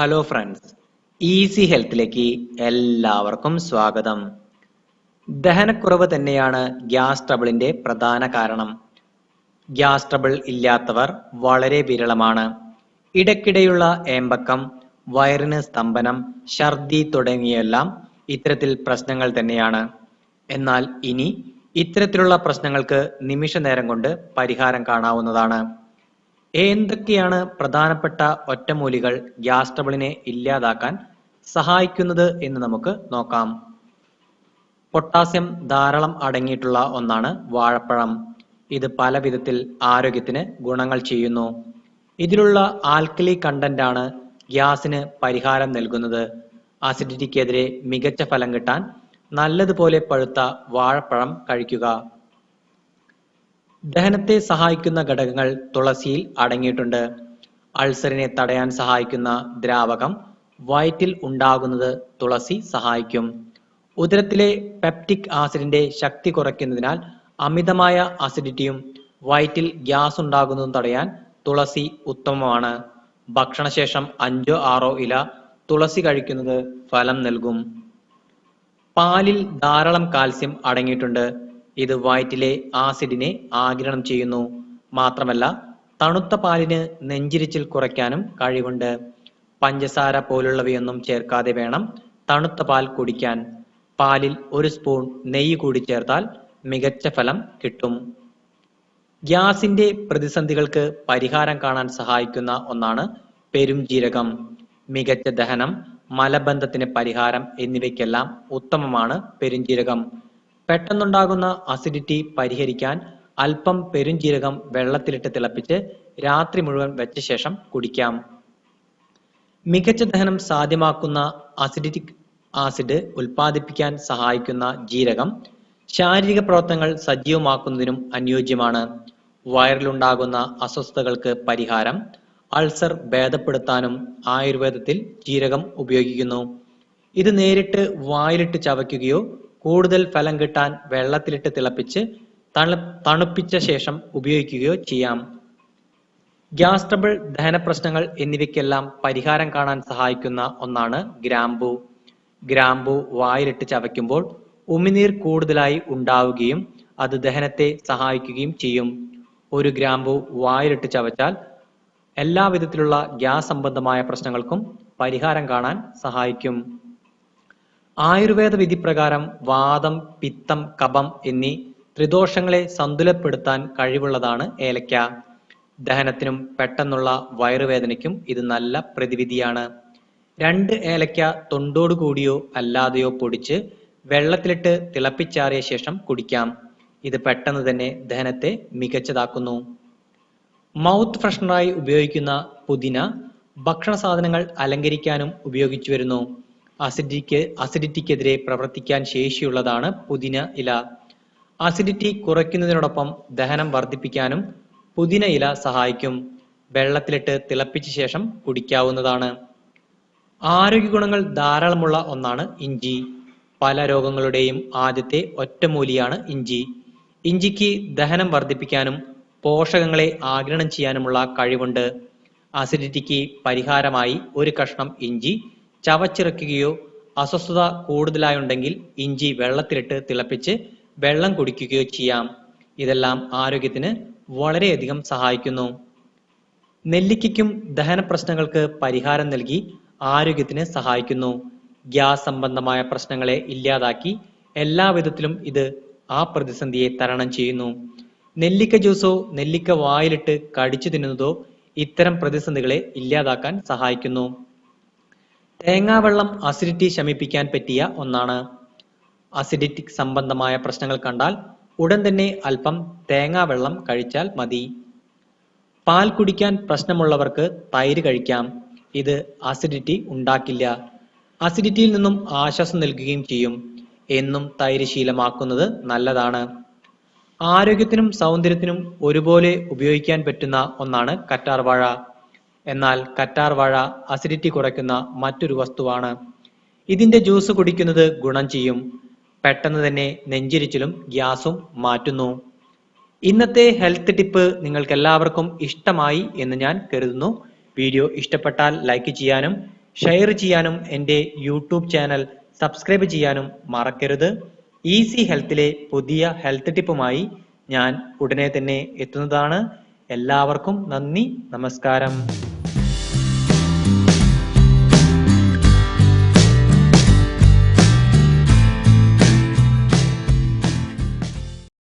Hello friends easy ഹെൽത്തിലേക്ക് എല്ലാവർക്കും സ്വാഗതം. ദഹനക്കുറവ് തന്നെയാണ് ഗ്യാസ് ട്രബിളിന്റെ പ്രധാന കാരണം. ഗ്യാസ് ട്രബിൾ ഇല്ലാത്തവർ വളരെ വിരളമാണ്. ഇടയ്ക്കിടെയുള്ള ഏമ്പക്കം വയറിന് സ്തംഭനം ഛർദി തുടങ്ങിയെല്ലാം ഇത്തരത്തിൽ പ്രശ്നങ്ങൾ തന്നെയാണ്. എന്നാൽ ഇനി ഇത്തരത്തിലുള്ള പ്രശ്നങ്ങൾക്ക് നിമിഷ നേരം കൊണ്ട് പരിഹാരം കാണാവുന്നതാണ്. എന്തൊക്കെയാണ് പ്രധാനപ്പെട്ട ഒറ്റമൂലികൾ ഗ്യാസ് ട്രബിളിനെ ഇല്ലാതാക്കാൻ സഹായിക്കുന്നത് എന്ന് നമുക്ക് നോക്കാം. പൊട്ടാസ്യം ധാരാളം അടങ്ങിയിട്ടുള്ള ഒന്നാണ് വാഴപ്പഴം. ഇത് പല വിധത്തിൽ ആരോഗ്യത്തിന് ഗുണങ്ങൾ ചെയ്യുന്നു. ഇതിലുള്ള ആൽക്കലി കണ്ടന്റ് ആണ് ഗ്യാസിന് പരിഹാരം നൽകുന്നത്. അസിഡിറ്റിക്കെതിരെ മികച്ച ഫലം കിട്ടാൻ നല്ലതുപോലെ പഴുത്ത വാഴപ്പഴം കഴിക്കുക. ദഹനത്തെ സഹായിക്കുന്ന ഘടകങ്ങൾ തുളസിയിൽ അടങ്ങിയിട്ടുണ്ട്. അൾസറിനെ തടയാൻ സഹായിക്കുന്ന ദ്രാവകം വയറ്റിൽ ഉണ്ടാകുന്നത് തുളസി സഹായിക്കും. ഉദരത്തിലെ പെപ്റ്റിക് ആസിഡിന്റെ ശക്തി കുറയ്ക്കുന്നതിനാൽ അമിതമായ അസിഡിറ്റിയും വയറ്റിൽ ഗ്യാസ് ഉണ്ടാകുന്നതും തടയാൻ തുളസി ഉത്തമമാണ്. ഭക്ഷണശേഷം അഞ്ചോ ആറോ ഇല തുളസി കഴിക്കുന്നത് ഫലം നൽകും. പാലിൽ ധാരാളം കാൽസ്യം അടങ്ങിയിട്ടുണ്ട്. ഇത് വയറ്റിലെ ആസിഡിനെ ആഗിരണം ചെയ്യുന്നു. മാത്രമല്ല തണുത്ത പാലിന് നെഞ്ചിരിച്ചിൽ കുറയ്ക്കാനും കഴിവുണ്ട്. പഞ്ചസാര പോലുള്ളവയൊന്നും ചേർക്കാതെ വേണം തണുത്ത പാൽ കുടിക്കാൻ. പാലിൽ ഒരു സ്പൂൺ നെയ്യ് കൂടി ചേർത്താൽ മികച്ച ഫലം കിട്ടും. ഗ്യാസിന്റെ പ്രതിസന്ധികൾക്ക് പരിഹാരം കാണാൻ സഹായിക്കുന്ന ഒന്നാണ് പെരുംജീരകം. മികച്ച ദഹനം മലബന്ധത്തിന് പരിഹാരം എന്നിവയ്ക്കെല്ലാം ഉത്തമമാണ് പെരുംജീരകം. പെട്ടെന്നുണ്ടാകുന്ന അസിഡിറ്റി പരിഹരിക്കാൻ അല്പം പെരുംജീരകം വെള്ളത്തിലിട്ട് തിളപ്പിച്ച് രാത്രി മുഴുവൻ വെച്ച ശേഷം കുടിക്കാം. മികച്ച ദഹനം സാധ്യമാക്കുന്ന അസിഡിറ്റിക് ആസിഡ് ഉൽപ്പാദിപ്പിക്കാൻ സഹായിക്കുന്ന ജീരകം ശാരീരിക പ്രവർത്തനങ്ങൾ സജീവമാക്കുന്നതിനും അനുയോജ്യമാണ്. വയറിലുണ്ടാകുന്ന അസ്വസ്ഥതകൾക്ക് പരിഹാരം അൾസർ ഭേദപ്പെടുത്താനും ആയുർവേദത്തിൽ ജീരകം ഉപയോഗിക്കുന്നു. ഇത് നേരിട്ട് വായിലിട്ട് ചവയ്ക്കുകയോ കൂടുതൽ ഫലം കിട്ടാൻ വെള്ളത്തിലിട്ട് തിളപ്പിച്ച് തണു തണുപ്പിച്ച ശേഷം ഉപയോഗിക്കുകയോ ചെയ്യാം. ഗ്യാസ് ട്രബിൾ ദഹന പ്രശ്നങ്ങൾ എന്നിവയ്ക്കെല്ലാം പരിഹാരം കാണാൻ സഹായിക്കുന്ന ഒന്നാണ് ഗ്രാമ്പു. ഗ്രാമ്പു വായിലിട്ട് ചവയ്ക്കുമ്പോൾ ഉമിനീർ കൂടുതലായി ഉണ്ടാവുകയും അത് ദഹനത്തെ സഹായിക്കുകയും ചെയ്യും. ഒരു ഗ്രാമ്പു വായിലിട്ട് ചവച്ചാൽ എല്ലാവിധത്തിലുള്ള ഗ്യാസ് സംബന്ധമായ പ്രശ്നങ്ങൾക്കും പരിഹാരം കാണാൻ സഹായിക്കും. ആയുർവേദ വിധി പ്രകാരം വാദം പിത്തം കപം എന്നീ ത്രിദോഷങ്ങളെ സന്തുലപ്പെടുത്താൻ കഴിവുള്ളതാണ് ഏലക്ക. ദഹനത്തിനും പെട്ടെന്നുള്ള വയറുവേദനയ്ക്കും ഇത് നല്ല പ്രതിവിധിയാണ്. രണ്ട് ഏലക്ക തൊണ്ടോടു കൂടിയോ അല്ലാതെയോ പൊടിച്ച് വെള്ളത്തിലിട്ട് തിളപ്പിച്ചാറിയ ശേഷം കുടിക്കാം. ഇത് പെട്ടെന്ന് തന്നെ ദഹനത്തെ മികച്ചതാക്കുന്നു. മൗത്ത് ഫ്രഷ്നറായി ഉപയോഗിക്കുന്ന പുതിന ഭക്ഷണ സാധനങ്ങൾ അലങ്കരിക്കാനും ഉപയോഗിച്ചു വരുന്നു. അസിഡിറ്റിക്ക് അസിഡിറ്റിക്കെതിരെ പ്രവർത്തിക്കാൻ ശേഷിയുള്ളതാണ് പുതിന ഇല. അസിഡിറ്റി കുറയ്ക്കുന്നതിനോടൊപ്പം ദഹനം വർദ്ധിപ്പിക്കാനും പുതിന ഇല സഹായിക്കും. വെള്ളത്തിലിട്ട് തിളപ്പിച്ച ശേഷം കുടിക്കാവുന്നതാണ്. ആരോഗ്യ ഗുണങ്ങൾ ധാരാളമുള്ള ഒന്നാണ് ഇഞ്ചി. പല രോഗങ്ങളുടെയും ആദ്യത്തെ ഒറ്റമൂലിയാണ് ഇഞ്ചി. ഇഞ്ചിക്ക് ദഹനം വർദ്ധിപ്പിക്കാനും പോഷകങ്ങളെ ആഗിരണം ചെയ്യാനുമുള്ള കഴിവുണ്ട്. അസിഡിറ്റിക്ക് പരിഹാരമായി ഒരു കഷ്ണം ഇഞ്ചി ചവച്ചിറക്കുകയോ അസ്വസ്ഥത കൂടുതലായുണ്ടെങ്കിൽ ഇഞ്ചി വെള്ളത്തിലിട്ട് തിളപ്പിച്ച് വെള്ളം കുടിക്കുകയോ ചെയ്യാം. ഇതെല്ലാം ആരോഗ്യത്തിന് വളരെയധികം സഹായിക്കുന്നു. നെല്ലിക്കയ്ക്കും ദഹന പ്രശ്നങ്ങൾക്ക് പരിഹാരം നൽകി ആരോഗ്യത്തിന് സഹായിക്കുന്നു. ഗ്യാസ് സംബന്ധമായ പ്രശ്നങ്ങളെ ഇല്ലാതാക്കി എല്ലാവിധത്തിലും ഇത് ആ പ്രതിസന്ധിയെ തരണം ചെയ്യുന്നു. നെല്ലിക്ക ജ്യൂസോ നെല്ലിക്ക വായിലിട്ട് കടിച്ചു തിന്നുന്നതോ ഇത്തരം പ്രതിസന്ധികളെ ഇല്ലാതാക്കാൻ സഹായിക്കുന്നു. തേങ്ങാവെള്ളം അസിഡിറ്റി ശമിപ്പിക്കാൻ പറ്റിയ ഒന്നാണ്. അസിഡിറ്റിക് സംബന്ധമായ പ്രശ്നങ്ങൾ കണ്ടാൽ ഉടൻ തന്നെ അല്പം തേങ്ങാവെള്ളം കഴിച്ചാൽ മതി. പാൽ കുടിക്കാൻ പ്രശ്നമുള്ളവർക്ക് തൈര് കഴിക്കാം. ഇത് അസിഡിറ്റി ഉണ്ടാക്കില്ല. അസിഡിറ്റിയിൽ നിന്നും ആശ്വാസം നൽകുകയും ചെയ്യും. എന്നും തൈര് ശീലമാക്കുന്നത് നല്ലതാണ്. ആരോഗ്യത്തിനും സൗന്ദര്യത്തിനും ഒരുപോലെ ഉപയോഗിക്കാൻ പറ്റുന്ന ഒന്നാണ് കറ്റാർ വാഴ എന്നാൽ കറ്റാർ വാഴ അസിഡിറ്റി കുറയ്ക്കുന്ന മറ്റൊരു വസ്തുവാണ്. ഇതിന്റെ ജ്യൂസ് കുടിക്കുന്നത് ഗുണം ചെയ്യും. പെട്ടെന്ന് തന്നെ നെഞ്ചിരിച്ചിലും ഗ്യാസും മാറ്റുന്നു. ഇന്നത്തെ ഹെൽത്ത് ടിപ്പ് നിങ്ങൾക്ക് എല്ലാവർക്കും ഇഷ്ടമായി എന്ന് ഞാൻ കരുതുന്നു. വീഡിയോ ഇഷ്ടപ്പെട്ടാൽ ലൈക്ക് ചെയ്യാനും ഷെയർ ചെയ്യാനും എന്റെ യൂട്യൂബ് ചാനൽ സബ്സ്ക്രൈബ് ചെയ്യാനും മറക്കരുത്. ഈസി ഹെൽത്തിലെ പുതിയ ഹെൽത്ത് ടിപ്പുമായി ഞാൻ ഉടനെ തന്നെ എത്തുന്നതാണ്. എല്ലാവർക്കും നന്ദി നമസ്കാരം.